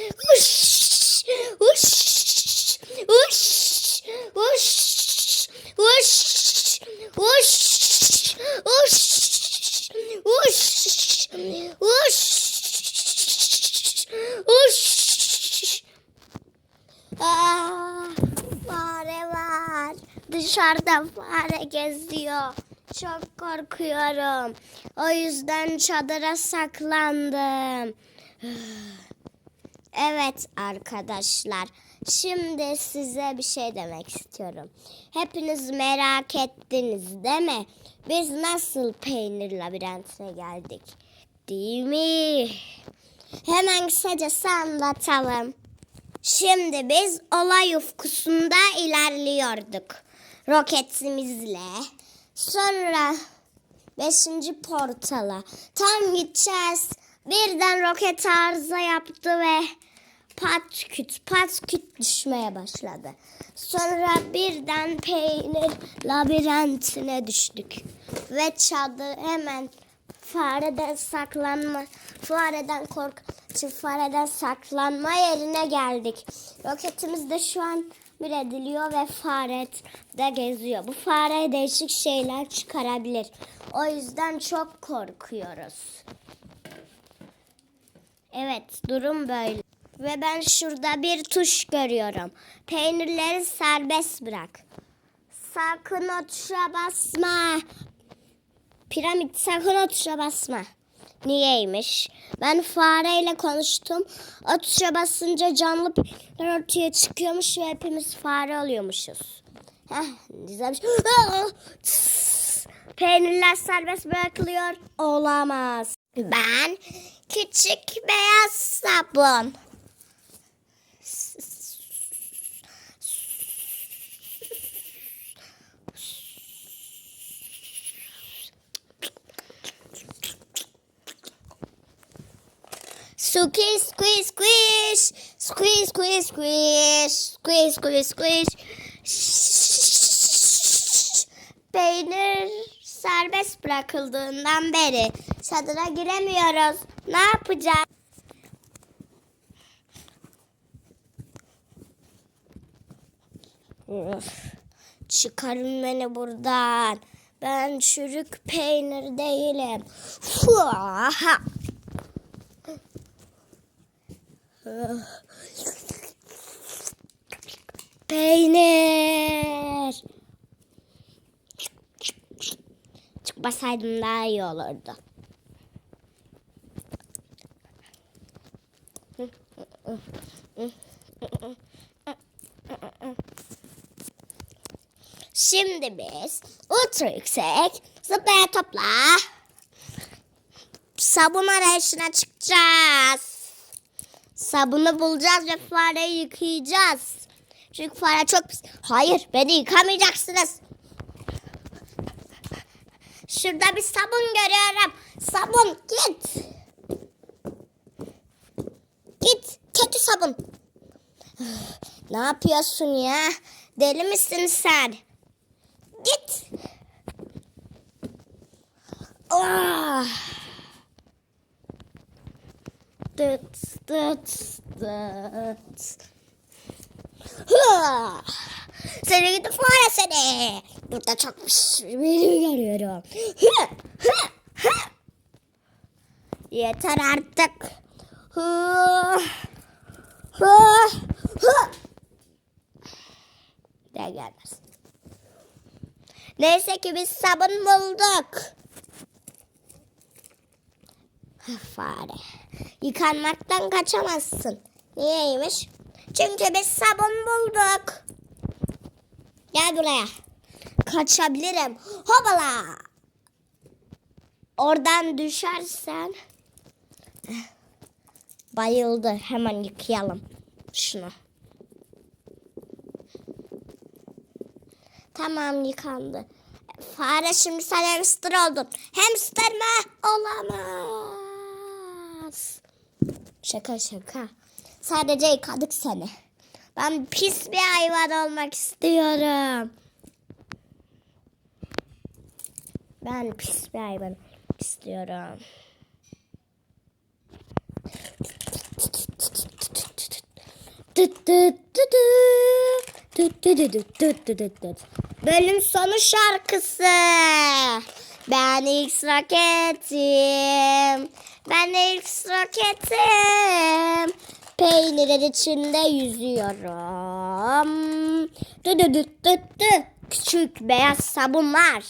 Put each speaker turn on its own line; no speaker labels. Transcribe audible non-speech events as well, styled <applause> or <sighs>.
Uş, uş, uş, uş, uş, uş, uş, uş, uş, uş. Aa, fare var. Dışarıda fare geziyor. Çok korkuyorum. O yüzden çadıra saklandım. Evet arkadaşlar. Şimdi size bir şey demek istiyorum. Hepiniz merak ettiniz değil mi? Biz nasıl peynir labirentine geldik? Değil mi? Hemen kısacası anlatalım. Şimdi biz olay ufkusunda ilerliyorduk. Roketimizle. Sonra beşinci portala tam gideceğiz. Birden roket arıza yaptı ve pat küt pat küt düşmeye başladı. Sonra birden peynir labirentine düştük. Ve çadır hemen fareden saklanma, fareden kork, fareden saklanma yerine geldik. Roketimiz de şu an bir ediliyor ve fare de geziyor. Bu fare değişik şeyler çıkarabilir. O yüzden çok korkuyoruz. Evet, durum böyle. Ve ben şurada bir tuş görüyorum. Peynirleri serbest bırak. Sakın o tuşa basma. Piramit sakın o tuşa basma. Niyeymiş? Ben fareyle konuştum. O tuşa basınca canlı peynirler ortaya çıkıyormuş ve hepimiz fare oluyormuşuz. Heh, güzelmiş. <laughs> Peynirler serbest bırakılıyor. Olamaz. Ben küçük beyaz sabun. Squeeze, squeeze, squish. Squeeze, squeeze, squish. Squeeze, squeeze, squish. Peynir serbest bırakıldığından beri çadıra giremiyoruz. Ne yapacağız? Çıkarın beni buradan. Ben çürük peynir değilim. Fuaha. Peynir. Çıkmasaydım daha iyi olurdu. Şimdi biz ultra yüksek zıplaya topla sabun arayışına çıkacağız. Sabunu bulacağız ve fareyi yıkayacağız. Çünkü fare çok pis. Hayır beni yıkamayacaksınız. Şurada bir sabun görüyorum. Sabun git. Git kötü sabun. <sighs> Ne yapıyorsun ya? Deli misin sen? Git. Ah. Dıt dıt dıt. <sighs> Seni gidi fare seni. Burada çok biri görüyorum. Hı, hı. Yeter artık. Hı, hı, hı. De gelmez. Neyse ki biz sabun bulduk. Fare. Yıkanmaktan kaçamazsın. Niyeymiş? Çünkü biz sabun bulduk. Gel buraya. Kaçabilirim. Hopala. Oradan düşersen. Bayıldı. Hemen yıkayalım şunu. Tamam yıkandı. Fare şimdi sen hamster oldun. Hamster mi? Olamaz. Şaka şaka. Sadece yıkadık seni. Ben pis bir hayvan olmak istiyorum. Ben pis bir hayvan istiyorum. Bölüm sonu şarkısı. Ben ilk roketim. Ben ilk roketim. Peynirin içinde yüzüyorum. Dü dü dü. Küçük beyaz sabunlar.